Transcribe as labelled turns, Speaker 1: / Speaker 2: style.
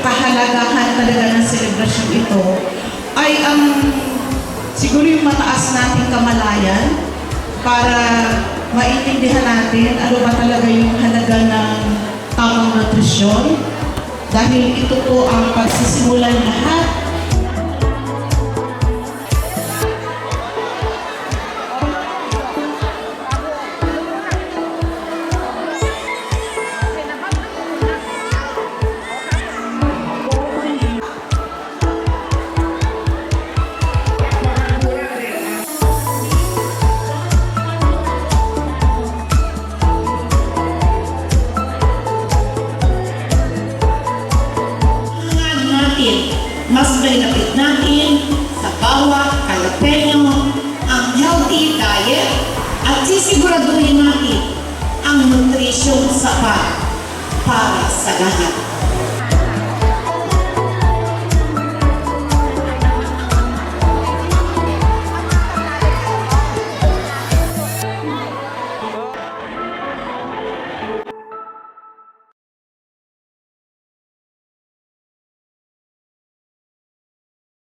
Speaker 1: kahalagahan talaga ng selebrasyon ito ay ang siguro yung mataas nating kamalayan para maintindihan natin ano ba talaga yung halaga ng tamang nutrisyon. Dahil ito po ang pagsisimulan lahat
Speaker 2: mas malapit natin sa bawat jalapeno ang healthy diet at sisiguraduhin natin ang nutrisyon sapat para sa lahat.